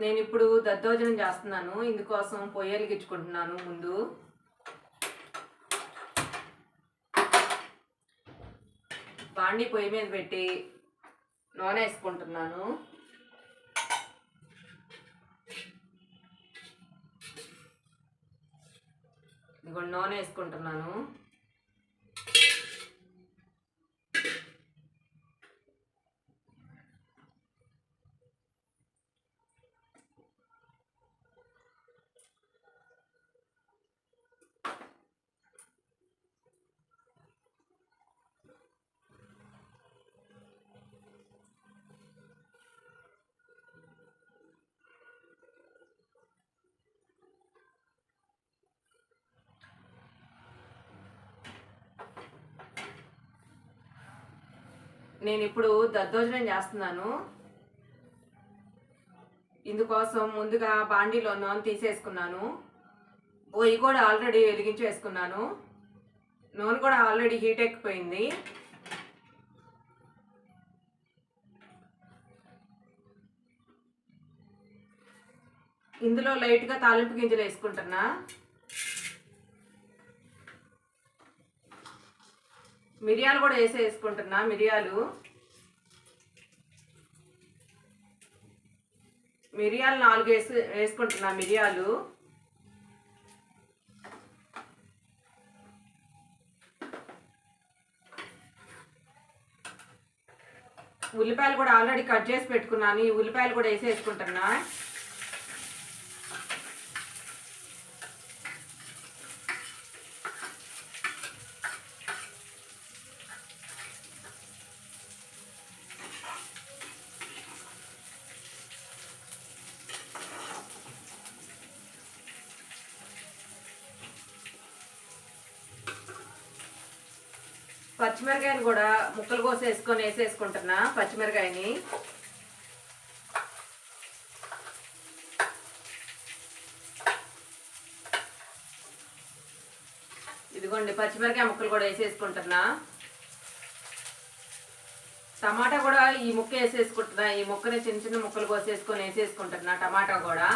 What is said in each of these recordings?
నేను ఇప్పుడు దద్దోజనం చేస్తున్నాను. ఇందుకోసం పొయ్యలు గిచ్చుకుంటున్నాను ముందు. బాండి పొయ్యి మీద పెట్టి నూనె వేసుకుంటున్నాను. ఇదిగో నూనె వేసుకుంటున్నాను. నేను ఇప్పుడు దద్దోజనం చేస్తున్నాను. ఇందుకోసం ముందుగా బాండీలో నూనె తీసేసుకున్నాను. పొయ్యి కూడా ఆల్రెడీ వెలిగించి వేసుకున్నాను. నూనె కూడా ఆల్రెడీ హీట్ ఎక్కిపోయింది. ఇందులో లైట్గా తాలింపు గింజలు వేసుకుంటున్నా. మిరియాలు కూడా వేసి వేసుకుంటున్నా మిరియాలు. మిరియాలు నాలుగు వేసి వేసుకుంటున్నా మిరియాలు. ఉల్లిపాయలు కూడా ఆల్రెడీ కట్ చేసి పెట్టుకున్నాను ఈ ఉల్లిపాయలు కూడా వేసి వేసుకుంటున్నా. పచ్చిమిరకాయని కూడా ముక్కలు కోసి వేసుకొని వేసేసుకుంటున్నా పచ్చిమిరకాయని. ఇదిగోండి పచ్చిమిరకాయ ముక్కలు కూడా వేసేసుకుంటున్నా. టమాటా కూడా ఈ ముక్క వేసేసుకుంటున్నా. ఈ ముక్కని చిన్న చిన్న ముక్కలు కోసేసుకొని వేసేసుకుంటున్నా టమాటా కూడా.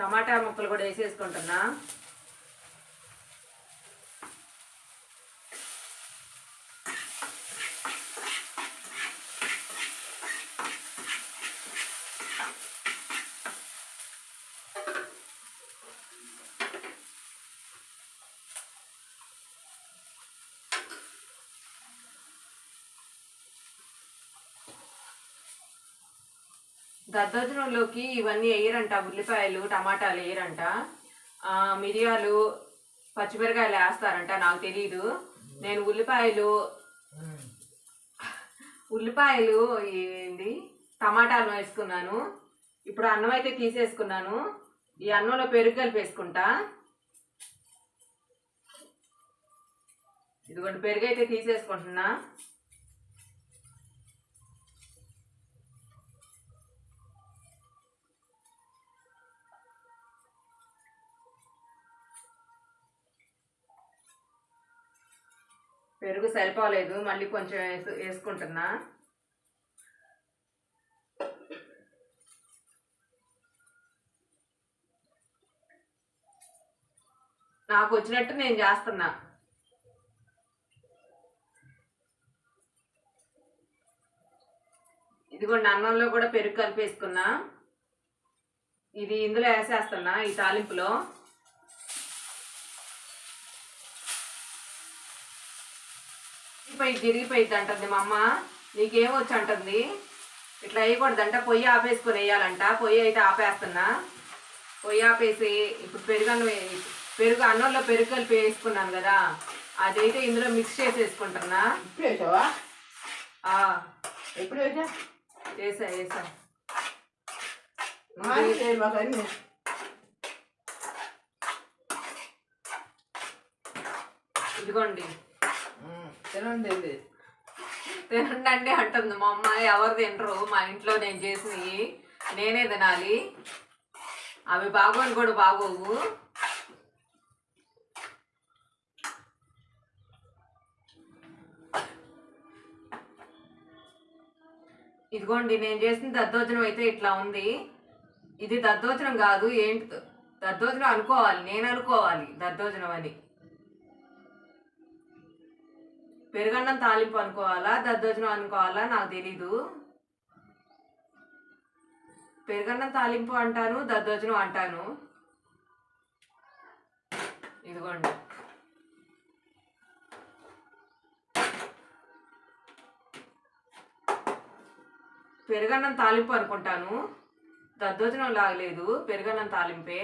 టమాటా ముక్కలు కూడా వేసేసుకుంటున్నా. దద్దోజనంలోకి ఇవన్నీ వేయరంట ఉల్లిపాయలు టమాటాలు వేయరంట. మిరియాలు పచ్చిమిరకాయలు వేస్తారంట నాకు తెలియదు నేను ఉల్లిపాయలు ఉల్లిపాయలు ఏంది టమాటాలు వేసుకున్నాను. ఇప్పుడు అన్నం అయితే తీసేసుకున్నాను. ఈ అన్నంలో పెరుగు కలిపి వేసుకుంటా ఇదిగోండి పెరుగు అయితే తీసేసుకుంటున్నా. పెరుగు సరిపోలేదు మళ్ళీ కొంచెం వేసు వేసుకుంటున్నా. నాకు వచ్చినట్టు నేను చేస్తున్నా. ఇదిగోండి అన్నంలో కూడా పెరుగు కలిపేసుకున్నా. ఇది ఇందులో వేసేస్తున్నా ఈ తాలింపులో. పోయి తిరిగిపోయిద్ది అంటుంది మా అమ్మ. నీకేమొచ్చు అంటుంది ఇట్లా వేయకూడదంట పొయ్యి ఆపేసుకొని వేయాలంట. పొయ్యి అయితే ఆపేస్తున్నా. పొయ్యి ఆపేసి ఇప్పుడు పెరుగు పెరుగు అన్నంలో పెరుగు కలిపి వేసుకున్నాను కదా. అదైతే ఇందులో మిక్స్ చేసి వేసుకుంటున్నా ఇప్పుడు వేసావా? ఎప్పుడు వేసా? వేసా వేసా. ఇదిగోండి. తినండి ఇది. తినండి అంటుంది. మా అమ్మాయి ఎవరు తినరు? మా ఇంట్లో నేను చేసినవి నేనే తినాలి. అవి బాగోని కూడా బాగోవు. ఇదిగోండి నేను చేసిన దద్దోజనం అయితే ఇట్లా ఉంది. ఇది దద్దోజనం కాదు ఏంటి దద్దోజనం అనుకోవాలి. నేను అనుకోవాలి దద్దోజనం అని. పెరుగన్నం తాలింపు అనుకోవాలా దద్దోజనం అనుకోవాలా నాకు తెలీదు. పెరుగన్నం తాలింపు అంటాను దద్దోజనం అంటాను. ఇదిగోండి. పెరుగన్నం తాలింపు అనుకుంటాను. దద్దోజనం లాగలేదు పెరుగన్నం తాలింపే.